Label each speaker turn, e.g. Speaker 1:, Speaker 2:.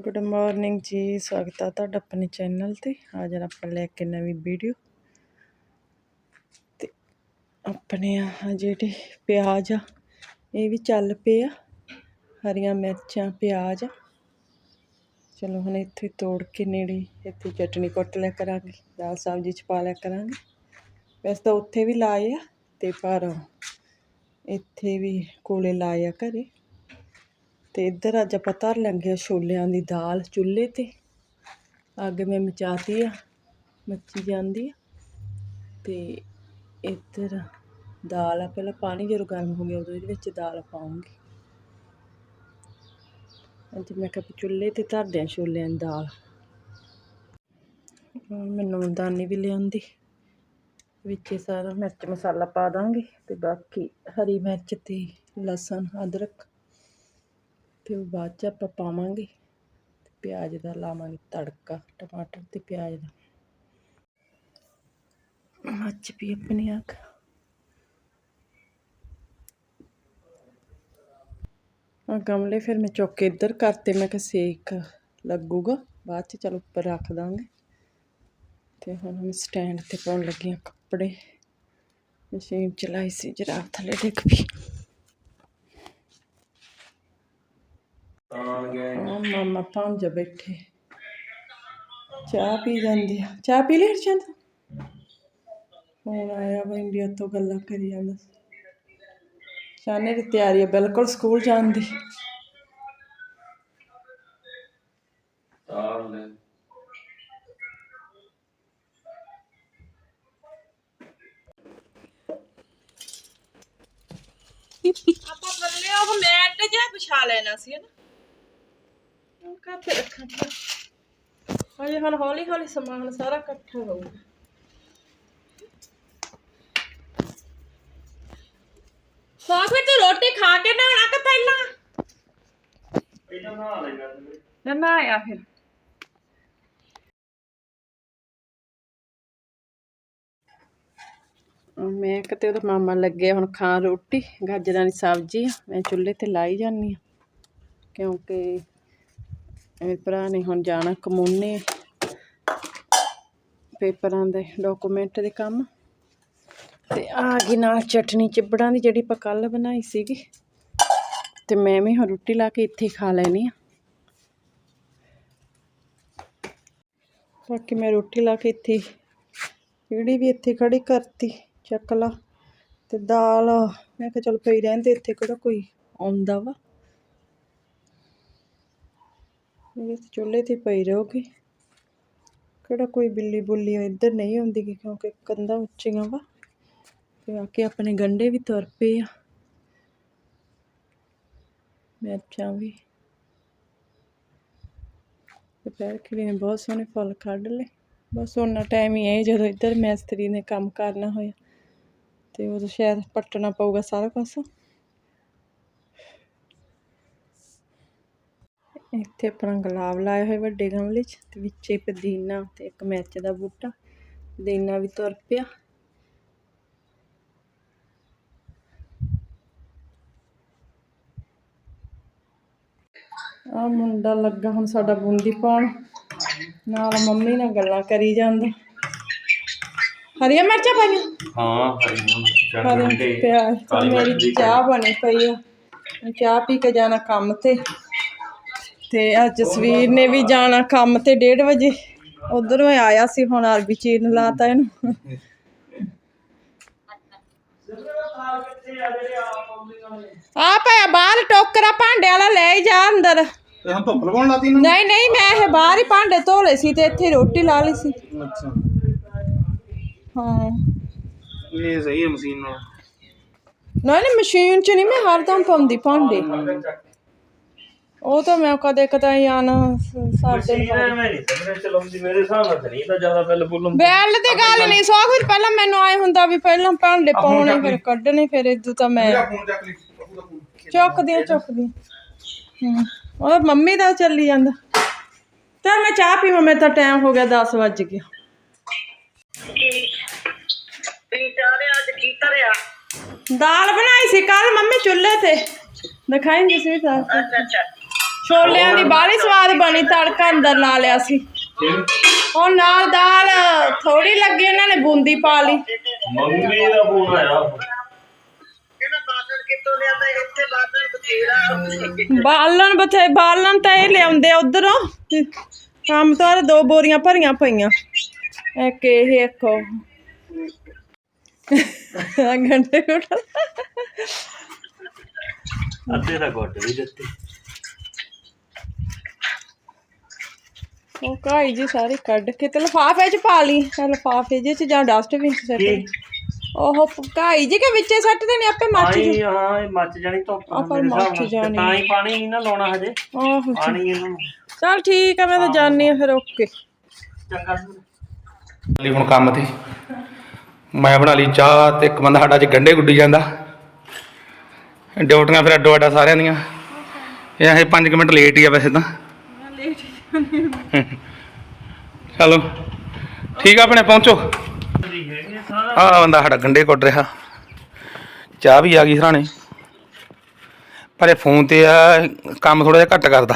Speaker 1: Good morning ਜੀ, ਸਵਾਗਤ ਆ ਤੁਹਾਡਾ ਆਪਣੇ ਚੈਨਲ ਤੇ। ਆ ਜਾਣਾ ਆਪਾਂ ਲੈ ਕੇ ਨਵੀਂ ਵੀਡੀਓ ਤੇ ਆਪਣੇ ਆ ਜਿਹੜੇ ਪਿਆਜ਼ ਆ, ਇਹ ਵੀ ਚੱਲ ਪਏ ਆ। ਹਰੀਆਂ ਮਿਰਚਾਂ, ਪਿਆਜ਼ ਚਲੋ ਹੁਣ ਇੱਥੇ ਤੋੜ ਕੇ ਨੇੜੇ ਇੱਥੇ ਚਟਨੀ ਕੁੱਟ ਲਿਆ ਕਰਾਂਗੇ, ਦਾਲ ਸਬਜ਼ੀ ਚ ਪਾ ਲਿਆ ਕਰਾਂਗੇ। ਵੈਸੇ ਤਾਂ ਉੱਥੇ ਵੀ ਲਾਏ ਆ ਤੇ ਪਰ ਇੱਥੇ ਵੀ ਕੋਲੇ ਲਾਏ ਆ ਘਰੇ। ਤੇ ਇੱਧਰ ਅੱਜ ਆਪਾਂ ਧਰ ਲਾਂਗੇ ਛੋਲਿਆਂ ਦੀ ਦਾਲ ਚੁੱਲ੍ਹੇ ਤੇ। ਅੱਗ ਮੈਂ ਮਚਾਤੀ ਆ, ਮੱਚੀ ਜਾਂਦੀ ਆ। ਤੇ ਇੱਧਰ ਦਾਲ ਆ, ਪਹਿਲਾਂ ਪਾਣੀ ਜਦੋਂ ਗਰਮ ਹੋ ਗਿਆ ਉਦੋਂ ਇਹਦੇ ਵਿੱਚ ਦਾਲ ਪਾਉਂਗੀ। ਅੱਜ ਮੈਂ ਕਿਹਾ ਚੁੱਲ੍ਹੇ ਤੇ ਧਰਦੇ ਆ ਛੋਲਿਆਂ ਦੀ ਦਾਲ। ਮੈਨੂੰ ਦਾਨੀ ਵੀ ਲਿਆਂਦੀ। ਵਿੱਚ ਇਹ ਸਾਰਾ ਮਿਰਚ ਮਸਾਲਾ ਪਾ ਦਾਂਗੇ ਤੇ ਬਾਕੀ ਹਰੀ ਮਿਰਚ ਤੇ ਲਸਣ, ਅਦਰਕ। ਤੇ ਉਹ ਬਾਅਦ ਚ ਆਪਾਂ ਪਾਵਾਂਗੇ ਪਿਆਜ਼ ਦਾ ਲਾਵਾਂਗੇ ਤੜਕਾ, ਟਮਾਟਰ ਤੇ ਪਿਆਜ਼ ਦਾ। ਮੱਚ ਵੀ ਆਪਣੀ ਅੱਖ। ਆ ਗਮਲੇ ਫਿਰ ਮੈਂ ਚੁੱਕ ਕੇ ਇੱਧਰ ਕਰਤੇ, ਮੈਂ ਕਿਹਾ ਸੇਕ ਲੱਗੂਗਾ, ਬਾਅਦ ਚ ਚਲ ਉੱਪਰ ਰੱਖ ਦਾਂਗੇ। ਤੇ ਹੁਣ ਮੈਂ ਸਟੈਂਡ ਤੇ ਪਾਉਣ ਲੱਗੀ ਹਾਂ ਕੱਪੜੇ। ਮਸ਼ੀਨ ਚਲਾਈ ਸੀ, ਜਰਾ ਥੱਲੇ ਡਿੱਗ ਪਈ।
Speaker 2: ਗਏ
Speaker 1: ਆ ਮਾਮਾ ਪੰਜ ਬੈਠੇ। ਚਾਹ ਪੀ ਜਾਂਦੇ ਆ। ਚਾਹ ਪੀ ਲਈ ਚੰਦ ਹੁਣ ਆਇਆ ਵਾ ਇੰਡੀਆ ਤੋਂ ਗੱਲਾਂ ਕਰੀ ਜਾਂਦਾ। ਸ਼ਾਨੇ ਦੀ ਤਿਆਰੀ ਹੈ ਬਿਲਕੁਲ ਸਕੂਲ ਜਾਣ ਦੀ।
Speaker 2: ਲੈ।
Speaker 1: ਆਪਾਂ ਥੱਲੇ ਉਹ ਮੈਟ ਜਿਹਾ ਵਿਛਾ ਲੈਣਾ ਸੀ ਨਾ? ਉਹ ਕਾਹਤੇ ਰੱਖਾਂ ਹਜੇ ਹੁਣ ਹੌਲੀ ਹੌਲੀ ਸਮਾਨ ਸਾਰਾ ਇਕੱਠਾ ਹੋਊਗਾ।
Speaker 3: ਸੋ ਫਿਰ ਤੂੰ ਰੋਟੀ ਖਾ ਕੇ ਨਹਾਣਾ ਕਿ ਪਹਿਲਾਂ?
Speaker 2: ਇਹਨਾਂ ਨਾਲ ਲੈ ਗੱਲ
Speaker 1: ਨਾ ਨਾ ਆਇਆ ਫਿਰ। ਮੈਂ ਕਿਤੇ ਉਹਦਾ ਮਾਮਾ ਲੱਗਿਆ ਹੁਣ ਖਾਣ ਰੋਟੀ ਗਾਜਰਾਂ ਦੀ ਸਬਜ਼ੀ ਮੈਂ ਚੁੱਲ੍ਹੇ ਤੇ ਲਾਈ ਜਾਂਦੀ ਆ। ਕਿਉਂਕਿ ਮੇਰੇ ਭਰਾ ਨੇ ਹੁਣ ਜਾਣਾ ਕਮੂਨੇ ਪੇਪਰਾਂ ਦੇ ਡਾਕੂਮੈਂਟ ਦੇ ਕੰਮ। ਤੇ ਆ ਗਈ ਨਾਲ ਚਟਨੀ, ਚਿਬੜਾਂ ਦੀ ਜਿਹੜੀ ਆਪਾਂ ਕੱਲ ਬਣਾਈ ਸੀਗੀ। ਤੇ ਮੈਂ ਵੀ ਹੁਣ ਰੋਟੀ ਲਾ ਕੇ ਇੱਥੇ ਖਾ ਲੈਣੀ ਆ। ਬਾਕੀ ਮੈਂ ਰੋਟੀ ਲਾ ਕੇ ਇੱਥੇ ਹੀ- ਜਿਹੜੀ ਵੀ ਇੱਥੇ ਖੜੀ ਕਰਤੀ, ਚੱਕ ਲਾ। ਤੇ ਦਾਲ, ਮੈਂ ਕਿਹਾ ਚਲ ਪਈ ਰਹਿੰਦੇ ਇੱਥੇ ਕਿਹੜਾ ਕੋਈ ਆਉਂਦਾ ਵਾ। ਇਹ ਚੁੱਲ੍ਹੇ ਤੇ ਪਈ ਰਹੂਗੀ। ਕਿਹੜਾ ਕੋਈ ਬਿੱਲੀ ਬੁੱਲੀ ਇੱਧਰ ਨਹੀਂ ਆਉਂਦੀ ਕਿਉਂਕਿ ਕੰਧਾਂ ਉੱਚੀਆਂ ਵਾ। ਤੇ ਆ ਕੇ ਆਪਣੇ ਗੰਡੇ ਵੀ ਤੁਰ ਪਏ ਆ। ਮਿਰਚਾਂ ਵੀ। ਦੁਪਹਿਰ ਖੜੀ ਨੇ ਬਹੁਤ ਸੋਹਣੇ ਫਲ ਕੱਢ ਲਏ। ਬਸ ਉਹਨਾਂ ਟਾਈਮ ਹੀ ਹੈ ਜਦੋਂ ਇੱਧਰ ਮਿਸਤਰੀ ਨੇ ਕੰਮ ਕਰਨਾ ਹੋਇਆ। ਤੇ ਉਦੋਂ ਸ਼ਾਇਦ ਪੱਟਣਾ ਪਊਗਾ ਸਾਰਾ ਕੁਛ। ਇੱਥੇ ਆਪਣਾ ਗੁਲਾਬ ਲਾਏ ਹੋਏ ਵੱਡੇ ਗਮਲੇ 'ਚ ਤੇ ਵਿੱਚੇ ਪੁਦੀਨਾ ਤੇ ਇੱਕ ਮਿਰਚ ਦਾ ਬੂਟਾ। ਪੁਦੀਨਾ ਵੀ ਤੁਰ ਪਿਆ। ਆ ਮੁੰਡਾ ਲੱਗਾ ਹੁਣ ਸਾਡਾ ਬੂੰਦੀ ਪਾਉਣ। ਨਾਲ ਮੰਮੀ ਨਾਲ ਗੱਲਾਂ ਕਰੀ ਜਾਂਦਾ। ਹਰੀਆਂ ਮਿਰਚਾਂ ਪਾਈਆਂ?
Speaker 2: ਹਾਂ ਹਰੀਆਂ
Speaker 1: ਹਰੀ ਪਿਆਜ਼ ਤੇ ਮੇਰੀ ਚਾਹ ਬਣੀ ਪਈ ਆ। ਮੈਂ ਚਾਹ ਪੀ ਕੇ ਜਾਣਾ ਕੰਮ ਤੇ। ਤੇ ਅੱਜ ਜਸਵੀਰ ਨੇ ਵੀ ਜਾਣਾ ਕੰਮ ਤੇ 1:30 ਵਜੇ। ਉਧਰੋਂ ਆਇਆ ਸੀ ਹੁਣ ਅਰਬੀ ਚੀਨ ਲਾਤਾ ਇਹਨੂੰ। ਆ ਪਿਆ ਬਾਹਰ ਟੋਕਰਾ ਭਾਂਡੇ ਵਾਲਾ ਲੈ ਹੀ ਜਾ ਅੰਦਰ।
Speaker 4: ਤੇ ਹੁਣ ਧੁੱਪ ਲਵਾਉਣ ਲਾਤੀ ਨੂੰ?
Speaker 1: ਨਹੀਂ ਨਹੀਂ ਮੈਂ ਇਹ ਬਾਹਰ ਹੀ ਭਾਂਡੇ ਧੋ ਲਏ ਸੀ ਤੇ ਇੱਥੇ ਰੋਟੀ ਲਾ ਲਈ ਸੀ।
Speaker 4: ਅੱਛਾ।
Speaker 1: ਹਾਂ।
Speaker 4: ਇਹ ਸਹੀ ਹੈ ਮਸ਼ੀਨ ਨਾਲ।
Speaker 1: ਨਹੀਂ ਨਹੀਂ ਮਸ਼ੀਨ 'ਚ ਨਹੀਂ ਮੈਂ ਹਰਦਮ ਪਾਉਂਦੀ ਭਾਂਡੇ। ਉਹ ਤਾਂ ਮੈਂ ਕਦੇ ਕਦਾਈ ਆਣਾ ਸਾਡੇ ਨੂੰ
Speaker 2: ਮੈਂ ਨਹੀਂ ਸਮਝ ਚਲਾਉਂਦੀ ਮੇਰੇ ਹਿਸਾਬ ਨਾਲ ਤਾਂ ਨਹੀਂ ਤਾਂ ਜ਼ਿਆਦਾ ਬਿੱਲ ਬੁੱਲ ਹੁੰਦਾ।
Speaker 1: ਬੈਲ ਤੇ ਗੱਲ ਨਹੀਂ ਸੋ ਫਿਰ ਪਹਿਲਾਂ ਮੈਨੂੰ ਆਏ ਹੁੰਦਾ ਵੀ ਪਹਿਲਾਂ ਭਾਂਡੇ ਪਾਉਣੇ ਫਿਰ ਕੱਢਣੇ ਫਿਰ ਇਦੋਂ ਤਾਂ ਮੈਂ
Speaker 4: ਫੋਨ ਚੱਕ ਲਈ ਬਾਪੂ ਦਾ ਫੋਨ
Speaker 1: ਚੁੱਕਦੀਆਂ ਚੁੱਕਦੀਆਂ ਹੂੰ ਉਹ ਮੰਮੀ ਦਾ ਚੱਲੀ ਜਾਂਦਾ। ਤੇ ਮੈਂ ਚਾਹ ਪੀਵਾਂ ਮੇਰੇ ਤਾਂ ਟਾਈਮ ਹੋ ਗਿਆ 10 ਵੱਜ ਗਿਆ ਦਾਲ ਬਣਾਈ ਸੀ ਕੱਲ ਮੰਮੀ ਚੁੱਲ੍ਹੇ ਤੇ। ਦਿਖਾਈ ਨਹੀਂ ਸੀ ਤਾਂ ਛੋਲਿਆਂ ਦੀ ਬਾਹਲੀ ਸਵਾਦ ਬਣੀ ਤੜਕਾ ਅੰਦਰ ਲਾ ਲਿਆ ਸੀ। ਹੁਣ ਨਾਲ ਦਾਲ ਥੋੜੀ ਲੱਗੀ ਇਹਨਾਂ ਨੇ ਬੂੰਦੀ ਪਾ ਲਈ।
Speaker 2: ਮੰਮੀ ਦਾ ਫੋਨ ਆਇਆ।
Speaker 1: ਬਾਲਣ ਬਥੇ ਬਾਲਣ ਤਾਂ ਇਹ ਲਿਆਉਂਦੇ ਉਧਰੋਂ। ਕੰਮ ਤੋਂ ਬਾਅਦ ਦੋ ਬੋਰੀਆਂ ਭਰੀਆਂ ਪਈਆਂ। ਇੱਕ ਇਹ ਇੱਕ ਗੰਢੇ ਕੁੱਟ
Speaker 2: ਅੱਧੇ ਦਾ ਗੁੱਟ ਵੀ ਦਿੱਤੇ।
Speaker 1: ਉਹ ਕਾਈ ਜੀ ਸਾਰੇ ਕੱਢ ਕੇ ਤੇ ਲਫਾਫੇ ਚ ਪਾ ਲਈ। ਆਹ ਲਿਫਾਫੇ ਜਿਹੇ ਚ ਜਾਂ ਡਸਟਬਿਨ ਚ ਸੱਟ
Speaker 2: ਕੀ?
Speaker 1: ਉਹ ਕਾਈ ਜੀ ਕੇ ਵਿੱਚੇ ਸੱਟਦੇ ਨੇ ਆਪੇ ਮੱਚ ਜੂ।
Speaker 2: ਆਈ ਹਾਂ ਇਹ ਮੱਚ ਜਾਣੀ ਧੁੱਪ
Speaker 1: ਆਹ ਪਰ
Speaker 2: ਮੇਰੇ ਹਿਸਾਬ
Speaker 1: ਮੱਚ
Speaker 2: ਨਾਲ। ਤੇ
Speaker 1: ਜਾਣੀ।
Speaker 2: ਤਾਂ ਹੀ। ਪਾਣੀ ਨਹੀਂ ਨਾ ਲਾਉਣਾ ਹਜੇ।
Speaker 1: ਆਹੋ।
Speaker 2: ਪਾਣੀ ਇਹਨੂੰ
Speaker 1: ਚਲ ਠੀਕ ਆ ਮੈਂ ਤਾਂ ਜਾਣੀ ਆ ਫਿਰ ਓਕੇ
Speaker 2: ਚੰਗਾ ਫਿਰ।
Speaker 4: ਲਈ ਹੁਣ ਕੰਮ ਤੇ। ਮੈਂ ਬਣਾ ਲਈ ਚਾਹ ਤੇ ਇੱਕ ਬੰਦਾ ਸਾਡਾ ਅੱਜ ਗੰਡੇ ਗੁੱਡੀ ਜਾਂਦਾ। ਡਿਊਟੀਆਂ ਫਿਰ ਅੱਡੋ ਅੱਡਾ ਸਾਰਿਆਂ ਦੀਆਂ। ਇਹ ਇਹ 5 ਮਿੰਟ ਲੇਟ ਹੀ ਆ ਵੈਸੇ ਤਾਂ। ਚਲੋ। ਠੀਕ ਆ ਆਪਣੇ ਪਹੁੰਚੋ। ਆ ਬੰਦਾ ਸਾਡਾ ਗੰਡੇ ਕੁੱਟ ਰਿਹਾ। ਚਾਹ ਵੀ ਆ ਗਈ ਸਰਾਣੇ। ਪਰ ਇਹ ਫੋਨ ਤੇ ਆ, ਕੰਮ ਥੋੜਾ ਜਿਹਾ ਘੱਟ ਕਰਦਾ।